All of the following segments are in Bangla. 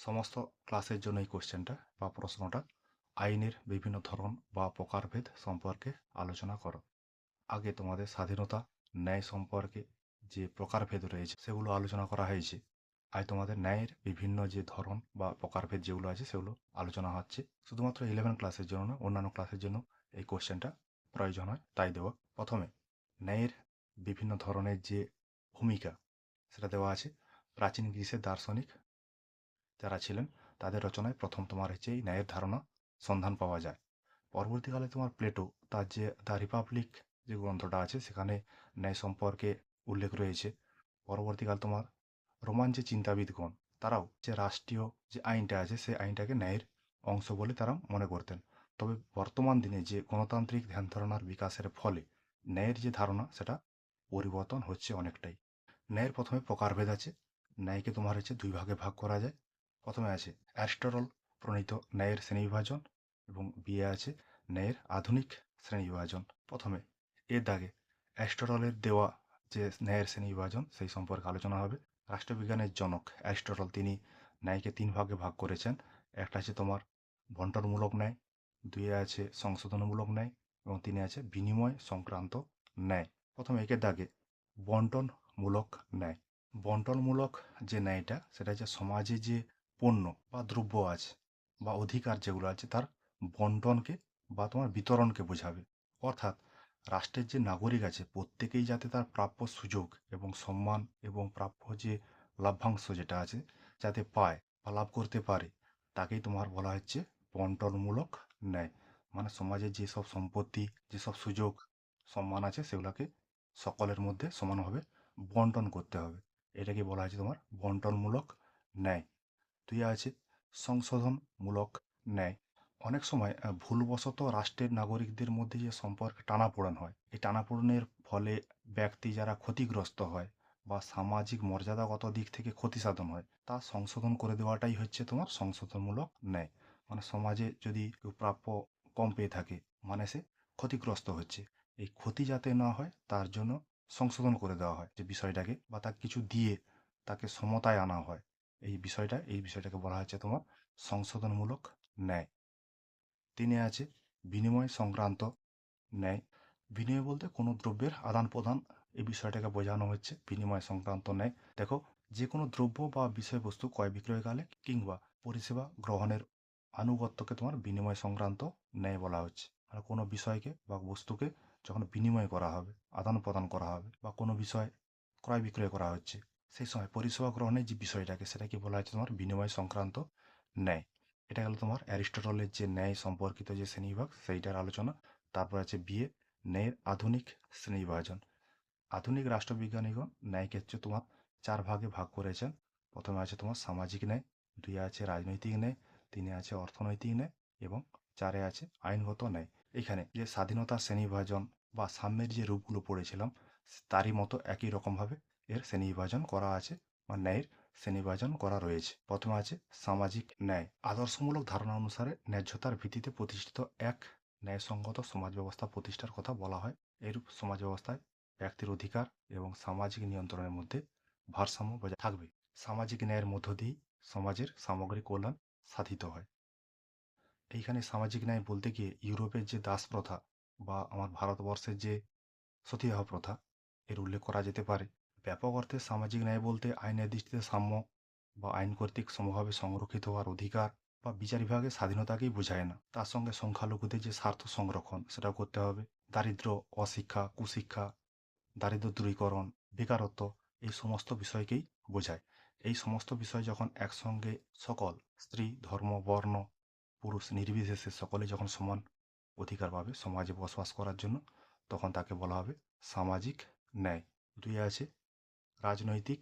সমস্ত ক্লাসের জন্য এই কোশ্চেনটা বা প্রশ্নটা আইনের বিভিন্ন ধরন বা প্রকারভেদ সম্পর্কে আলোচনা করো। আগে তোমাদের স্বাধীনতা, ন্যায় সম্পর্কে যে প্রকারভেদ রয়েছে সেগুলো আলোচনা করা হয়েছে। আজ তোমাদের ন্যায়ের বিভিন্ন যে ধরন বা প্রকারভেদ যেগুলো আছে সেগুলো আলোচনা হচ্ছে। শুধুমাত্র ইলেভেন ক্লাসের জন্য না অন্যান্য ক্লাসের জন্য এই কোশ্চেনটা প্রয়োজন হয় তাই দেওয়া প্রথমে, ন্যায়ের বিভিন্ন ধরনের যে ভূমিকা সেটা দেওয়া আছে। প্রাচীন গ্রিসের দার্শনিক যারা ছিলেন, তাদের রচনায় প্রথম তোমার হচ্ছে এই ন্যায়ের ধারণা সন্ধান পাওয়া যায়। পরবর্তীকালে তোমার প্লেটো, তার যে দ্য রিপাবলিক যে গ্রন্থটা আছে, সেখানে ন্যায় সম্পর্কে উল্লেখ রয়েছে। পরবর্তীকাল তোমার রোমান যে চিন্তাবিদগণ, তারাও যে রাষ্ট্রীয় যে আইনটা আছে, সেই আইনটাকে ন্যায়ের অংশ বলে তারা মনে করতেন। তবে বর্তমান দিনে যে গণতান্ত্রিক ধ্যান ধারণার বিকাশের ফলে ন্যায়ের যে ধারণা, সেটা পরিবর্তন হচ্ছে অনেকটাই। ন্যায়ের প্রথমে প্রকারভেদ আছে। ন্যায়কে তোমার হচ্ছে দুই ভাগে ভাগ করা যায়। প্রথমে আছে অ্যারিস্টটল প্রণীত ন্যায়ের শ্রেণীবিভাজন এবং বিয়ে আছে ন্যায়ের আধুনিক শ্রেণীবিভাজন। প্রথমে এর দাগে অ্যারিস্টটলের দেওয়া যে ন্যায়ের শ্রেণীবিভাজন সেই সম্পর্কে আলোচনা হবে। রাষ্ট্রবিজ্ঞানের জনক অ্যারিস্টটল তিনি ন্যায়কে তিন ভাগে ভাগ করেছেন। একটা আছে তোমার বন্টনমূলক ন্যায় দুইয়ে আছে সংশোধনমূলক ন্যায় এবং তিনে আছে বিনিময় সংক্রান্ত ন্যায়। প্রথমে একের দাগে বন্টনমূলক ন্যায়। বন্টনমূলক যে ন্যায়টা, সেটা হচ্ছে সমাজে যে পণ্য বা দ্রব্য আছে বা অধিকার যেগুলো আছে তার বন্টনকে বা তোমার বিতরণকে বোঝাবে। অর্থাৎ রাষ্ট্রের যে নাগরিক আছে প্রত্যেকেই যাতে তার প্রাপ্য সুযোগ এবং সম্মান এবং প্রাপ্য যে লাভ্যাংশ যেটা আছে যাতে পায় বা লাভ করতে পারে তাকেই তোমার বলা হচ্ছে বন্টনমূলক ন্যায়। মানে সমাজের যেসব সম্পত্তি যেসব সুযোগ, সম্মান আছে সেগুলোকে সকলের মধ্যে সমানভাবে বন্টন করতে হবে। এটাকে বলা হয়েছে তোমার বন্টনমূলক ন্যায়। দুই আছে সংশোধনমূলক ন্যায়। অনেক সময় ভুলবশত রাষ্ট্রের নাগরিকদের মধ্যে যে সম্পর্ক টানাপোড়েন হয়, এই টানাপোড়েনের ফলে ব্যক্তি যারা ক্ষতিগ্রস্ত হয় বা সামাজিক মর্যাদাগত দিক থেকে ক্ষতিসাধন হয়, তা সংশোধন করে দেওয়াটাই হচ্ছে তোমার সংশোধনমূলক ন্যায়। মানে সমাজে যদি কেউ প্রাপ্য কম পেয়ে থাকে মানে সে ক্ষতিগ্রস্ত হচ্ছে, এই ক্ষতি যাতে না হয়, তার জন্য সংশোধন করে দেওয়া হয় যে বিষয়টাকে বা তাকে কিছু দিয়ে তাকে সমতায় আনা হয়। এই বিষয়টা, এই বিষয়টাকে বলা হচ্ছে তোমার সংশোধনমূলক ন্যায়। তিনে আছে, বিনিময় সংক্রান্ত ন্যায়। বিনিময় বলতে কোনো দ্রব্যের আদান প্রদান, এই বিষয়টাকে বোঝানো হচ্ছে, বিনিময় সংক্রান্ত ন্যায়। দেখো যে কোনো দ্রব্য বা বিষয়বস্তু ক্রয় বিক্রয়কালে কিংবা পরিষেবা গ্রহণের আনুগত্যকে তোমার বিনিময় সংক্রান্ত ন্যায় বলা হচ্ছে। মানে কোনো বিষয়কে বা বস্তুকে যখন বিনিময় করা হবে, আদান প্রদান করা হবে বা কোনো বিষয় ক্রয় বিক্রয় করা হচ্ছে সেই সময় পরিষেবা গ্রহণের যে বিষয়টাকে সেটাকে বলা হয়েছে তোমার বিনিময় সংক্রান্ত ন্যায়। এটা গেল তোমার অ্যারিস্টটলের যে ন্যায় সম্পর্কিত যে শ্রেণীবিভাগ, সেইটার আলোচনা। তারপর আছে বিয়ে, ন্যায়ের আধুনিক শ্রেণীবিভাজন। আধুনিক রাষ্ট্রবিজ্ঞানীগণ ন্যায় ক্ষেত্রে তোমার চার ভাগে ভাগ করেছেন। প্রথমে আছে তোমার সামাজিক ন্যায়, দুই আছে রাজনৈতিক ন্যায়, তিনে আছে অর্থনৈতিক ন্যায় এবং চারে আছে আইনগত ন্যায়। এখানে যে স্বাধীনতা শ্রেণীবিভাজন বা সাম্যের যে রূপগুলো পড়েছিলাম, তারই মতো একই রকমভাবে এর শ্রেণীবিভাজন করা আছে বা ন্যায়ের শ্রেণীবিভাজন করা রয়েছে। প্রথমে আছে সামাজিক ন্যায়। আদর্শমূলক ধারণা অনুসারে ন্যায্যতার ভিত্তিতে প্রতিষ্ঠিত এক ন্যায়সঙ্গত সমাজ ব্যবস্থা প্রতিষ্ঠার কথা বলা হয়। এরূপ সমাজ ব্যবস্থায় ব্যক্তির অধিকার এবং সামাজিক নিয়ন্ত্রণের মধ্যে ভারসাম্য বজায় থাকবে। সামাজিক ন্যায়ের মধ্য দিয়েই সমাজের সামগ্রিক কল্যাণ সাধিত হয়। এইখানে সামাজিক ন্যায় বলতে গিয়ে ইউরোপের যে দাস প্রথা বা আমার ভারতবর্ষের যে সতীদাহ প্রথা, এর উল্লেখ করা যেতে পারে। ব্যাপক অর্থে সামাজিক ন্যায় বলতে আইনের দৃষ্টিতে সাম্য বা আইন কর্তৃক সমভাবে সংরক্ষিত হওয়ার অধিকার বা বিচার বিভাগের স্বাধীনতাকেই বোঝায় না। তার সঙ্গে সংখ্যালঘুদের যে স্বার্থ সংরক্ষণ, সেটাও করতে হবে। দারিদ্র, অশিক্ষা, কুশিক্ষা দারিদ্র দূরীকরণ বেকারত্ব, এই সমস্ত বিষয়কেই বোঝায়। এই সমস্ত বিষয় যখন একসঙ্গে সকল, স্ত্রী, ধর্ম, বর্ণ, পুরুষ নির্বিশেষে সকলে যখন সমান অধিকার পাবে সমাজে বসবাস করার জন্য, তখন তাকে বলা হবে সামাজিক ন্যায়। দুই আছে রাজনৈতিক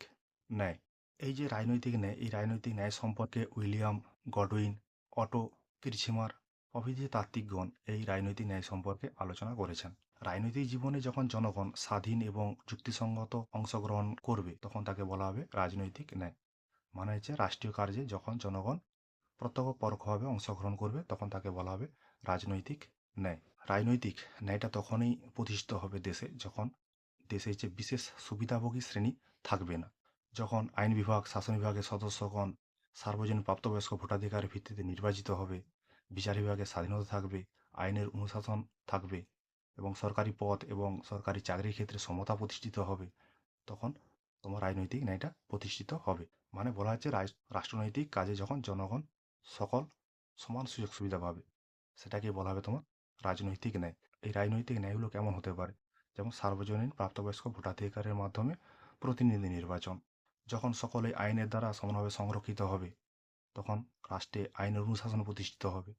ন্যায়। এই যে রাজনৈতিক ন্যায়, এই রাজনৈতিক ন্যায় সম্পর্কে উইলিয়াম গডউইন, অটো কিরছিমার প্রভৃতি তাত্ত্বিকগণ এই রাজনৈতিক ন্যায় সম্পর্কে আলোচনা করেছেন। রাজনৈতিক জীবনে যখন জনগণ স্বাধীন এবং যুক্তিসঙ্গত অংশগ্রহণ করবে, তখন তাকে বলা হবে রাজনৈতিক ন্যায়। মানে হচ্ছে রাষ্ট্রীয় কার্যে যখন জনগণ প্রত্যক্ষ পরোক্ষভাবে অংশগ্রহণ করবে, তখন তাকে বলা হবে রাজনৈতিক ন্যায়। রাজনৈতিক ন্যায়টা তখনই প্রতিষ্ঠিত হবে দেশে যখন দেশে যে বিশেষ সুবিধাভোগী শ্রেণি থাকবে না। যখন আইন বিভাগ, শাসন বিভাগের সদস্যগণ সার্বজনীন প্রাপ্তবয়স্ক ভোটাধিকারের ভিত্তিতে নির্বাচিত হবে, বিচার বিভাগের স্বাধীনতা থাকবে, আইনের অনুশাসন থাকবে এবং সরকারি পদ এবং সরকারি চাকরির ক্ষেত্রে সমতা প্রতিষ্ঠিত হবে, তখন তোমার রাজনৈতিক ন্যায়টা প্রতিষ্ঠিত হবে। মানে বলা হচ্ছে রাষ্ট্রনৈতিক কাজে যখন জনগণ সকল সমান সুযোগ সুবিধা পাবে সেটাকে বলা হবে তোমার রাজনৈতিক ন্যায়। এই রাজনৈতিক ন্যায়গুলো কেমন হতে পারে? যেমন সার্বজনীন প্রাপ্তবয়স্ক ভোটাধিকারের মাধ্যমে প্রতিনিধি নির্বাচন। যখন সকলে আইনের দ্বারা সমানভাবে সংরক্ষিত হবে, তখন রাষ্ট্রে আইনের অনুশাসন প্রতিষ্ঠিত হবে।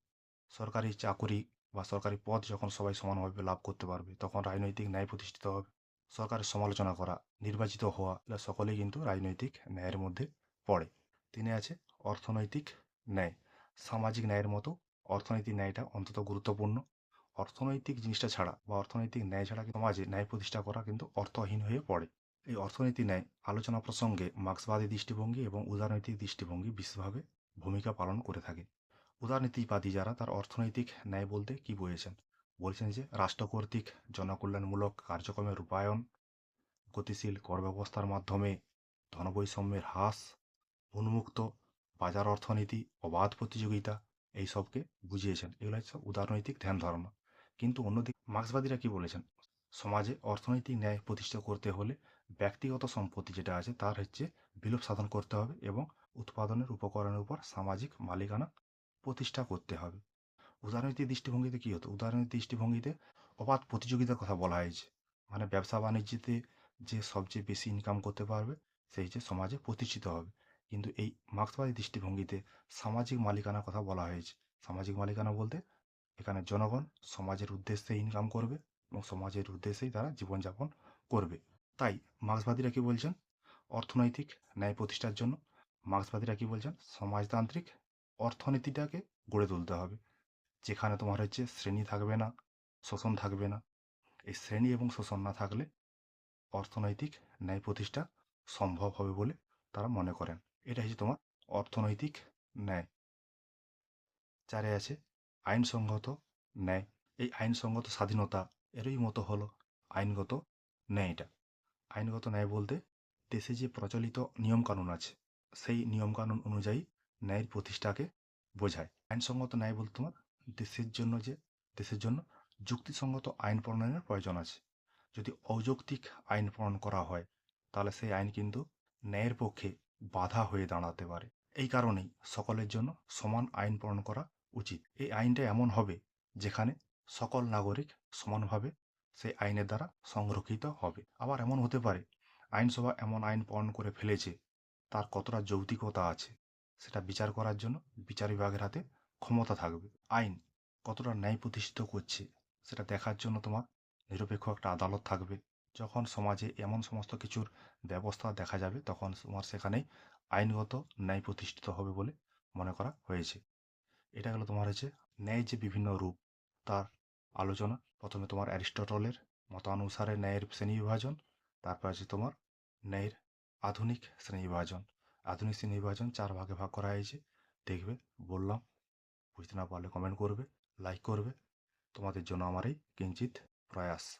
সরকারি চাকুরি বা সরকারি পদ যখন সবাই সমানভাবে লাভ করতে পারবে, তখন রাজনৈতিক ন্যায় প্রতিষ্ঠিত হবে। সরকারের সমালোচনা করা, নির্বাচিত হওয়া, এগুলো সকলেই কিন্তু রাজনৈতিক ন্যায়ের মধ্যে পড়ে। তিনি আছে অর্থনৈতিক ন্যায়। সামাজিক ন্যায়ের মতো অর্থনৈতিক ন্যায়টা অন্তত গুরুত্বপূর্ণ। অর্থনৈতিক জিনিসটা ছাড়া বা অর্থনৈতিক ন্যায় ছাড়া সমাজে ন্যায় প্রতিষ্ঠা করা কিন্তু অর্থহীন হয়ে পড়ে। এই অর্থনীতি ন্যায় আলোচনা প্রসঙ্গে মার্ক্সবাদী দৃষ্টিভঙ্গি এবং উদারনৈতিক দৃষ্টিভঙ্গি বিশেষভাবে ভূমিকা পালন করে থাকে। উদারনীতিবাদী যারা তার অর্থনৈতিক ন্যায় বলতে কি বুঝেছেন? বলছেন যে রাষ্ট্র কর্তৃক জনকল্যাণমূলক কার্যক্রমের রূপায়ণ, গতিশীল কর ব্যবস্থার মাধ্যমে ধনবৈষম্যের হ্রাস, উন্মুক্ত বাজার অর্থনীতি, অবাধ প্রতিযোগিতা, এই সবকে বুঝিয়েছেন। এগুলো হচ্ছে উদারনৈতিক ধ্যান ধারণা। কিন্তু অন্যদিকে মার্ক্সবাদীরা কি বলেছেন? সমাজে অর্থনৈতিক ন্যায় প্রতিষ্ঠা করতে হলে ব্যক্তিগত সম্পত্তি যেটা আছে তার হচ্ছে বিলোপ সাধন করতে হবে এবং উৎপাদনের উপকরণের উপর সামাজিক মালিকানা প্রতিষ্ঠা করতে হবে। উদারনৈতিক দৃষ্টিভঙ্গিতে কী হতো? উদারনৈতিক দৃষ্টিভঙ্গিতে অবাধ প্রতিযোগিতার কথা বলা হয়েছে। মানে ব্যবসা বাণিজ্যতে যে সবচেয়ে বেশি ইনকাম করতে পারবে সেই যে সমাজে প্রতিষ্ঠিত হবে। কিন্তু এই মার্ক্সবাদী দৃষ্টিভঙ্গিতে সামাজিক মালিকানার কথা বলা হয়েছে। সামাজিক মালিকানা বলতে এখানে জনগণ সমাজের উদ্দেশ্যে ইনকাম করবে এবং সমাজের উদ্দেশ্যেই তারা জীবনযাপন করবে। তাই মার্ক্সবাদীরা কি বলছেন? অর্থনৈতিক ন্যায় প্রতিষ্ঠার জন্য মার্ক্সবাদীরা কি বলছেন? সমাজতান্ত্রিক অর্থনীতিটাকে গড়ে তুলতে হবে। যেখানে তোমার হচ্ছে শ্রেণি থাকবে না, শোষণ থাকবে না। এই শ্রেণি এবং শোষণ না থাকলে অর্থনৈতিক ন্যায় প্রতিষ্ঠা সম্ভব হবে বলে তারা মনে করেন। এটা হচ্ছে তোমার অর্থনৈতিক ন্যায়। চারে আছে আইনসঙ্গত ন্যায়। এই আইনসঙ্গত স্বাধীনতা এরই মতো হলো আইনগত ন্যায়টা আইনগত ন্যায় বলতে দেশে যে প্রচলিত নিয়মকানুন আছে, সেই নিয়মকানুন অনুযায়ী ন্যায়ের প্রতিষ্ঠাকে বোঝায়। আইনসঙ্গত ন্যায় বলতে তোমার দেশের জন্য যে, দেশের জন্য যুক্তিসঙ্গত আইন প্রণয়নের প্রয়োজন আছে। যদি অযৌক্তিক আইন প্রণয়ন করা হয়, তাহলে সেই আইন কিন্তু ন্যায়ের পক্ষে বাধা হয়ে দাঁড়াতে পারে। এই কারণেই সকলের জন্য সমান আইন প্রণয়ন করা উচিত। এই আইনটা এমন হবে যেখানে সকল নাগরিক সমানভাবে সেই আইনের দ্বারা সংরক্ষিত হবে। আবার এমন হতে পারে, আইনসভা এমন আইন প্রণয়ন করে ফেলেছে, তার কতটা যৌক্তিকতা আছে, সেটা বিচার করার জন্য বিচার বিভাগের হাতে ক্ষমতা থাকবে। আইন কতটা ন্যায় প্রতিষ্ঠিত করছে, সেটা দেখার জন্য তোমার নিরপেক্ষ একটা আদালত থাকবে। যখন সমাজে এমন সমস্ত কিছুর ব্যবস্থা দেখা যাবে, তখন তোমার সেখানেই আইনগত ন্যায় প্রতিষ্ঠিত হবে বলে মনে করা হয়েছে। এটা গেলো তোমার হচ্ছে ন্যায় যে বিভিন্ন রূপ, তার আলোচনা। প্রথমে তোমার অ্যারিস্টটলের মতানুসারে ন্যায়ের শ্রেণি বিভাজন, তারপর আছে তোমার ন্যায়ের আধুনিক শ্রেণি বিভাজন। আধুনিক শ্রেণি বিভাজন চার ভাগে ভাগ করা হয়েছে। দেখবে, বললাম, বুঝতে না পারলে কমেন্ট করবে লাইক করবে। তোমাদের জন্য আমার এই কিঞ্চিত প্রয়াস।